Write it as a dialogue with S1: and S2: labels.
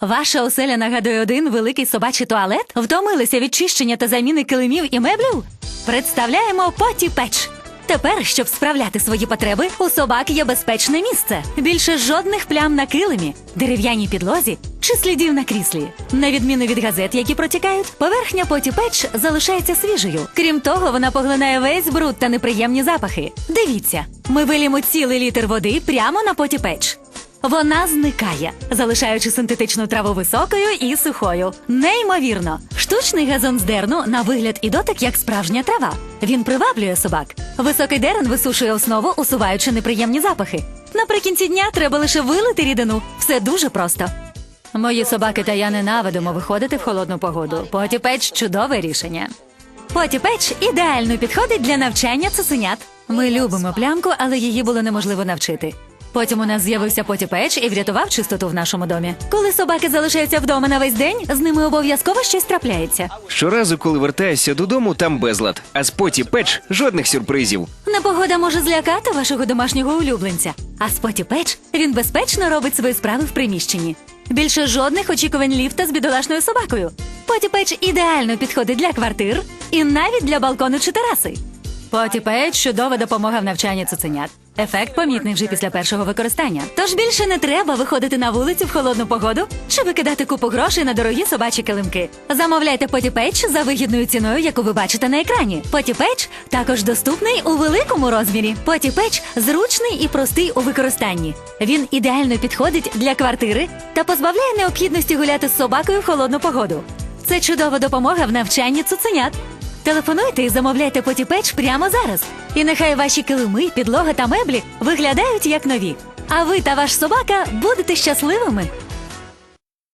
S1: Ваша оселя нагадує один великий собачий туалет? Втомилися від чищення та заміни килимів і меблів? Представляємо Поті Печ. Тепер, щоб справляти свої потреби, у собак є безпечне місце. Більше жодних плям на килимі, дерев'яній підлозі чи слідів на кріслі. На відміну від газет, які протікають, поверхня Поті Печ залишається свіжою. Крім того, вона поглинає весь бруд та неприємні запахи. Дивіться, ми вилімо цілий літр води прямо на Поті Печ. Вона зникає, залишаючи синтетичну траву високою і сухою. Неймовірно, штучний газон з дерну на вигляд і дотик як справжня трава. Він приваблює собак. Високий дерен висушує основу, усуваючи неприємні запахи. Наприкінці дня треба лише вилити рідину. Все дуже просто. Мої собаки та я ненавидимо виходити в холодну погоду. Потіпеч чудове рішення. Потіпеч ідеально підходить для навчання цуценят. Ми любимо плямку, але її було неможливо навчити. Потім у нас з'явився потіпеч і врятував чистоту в нашому домі. Коли собаки залишаються вдома на весь день, з ними обов'язково щось трапляється.
S2: Щоразу, коли вертаєшся додому, там безлад, а з поті печ жодних сюрпризів.
S1: Непогода може злякати вашого домашнього улюбленця, а Споті Печ він безпечно робить свої справи в приміщенні. Більше жодних очікувань ліфта з бідолашною собакою. Поті Печ ідеально підходить для квартир і навіть для балкону чи тераси. Поті Печ чудова допомога в навчанні цуценят. Ефект помітний вже після першого використання. Тож більше не треба виходити на вулицю в холодну погоду чи викидати купу грошей на дорогі собачі килимки. Замовляйте Поті Печ за вигідною ціною, яку ви бачите на екрані. Поті Печ також доступний у великому розмірі. Поті Печ зручний і простий у використанні. Він ідеально підходить для квартири та позбавляє необхідності гуляти з собакою в холодну погоду. Це чудова допомога в навчанні цуценят. Телефонуйте і замовляйте потіпеч прямо зараз. І нехай ваші килими, підлога та меблі виглядають як нові. А ви та ваш собака будете щасливими.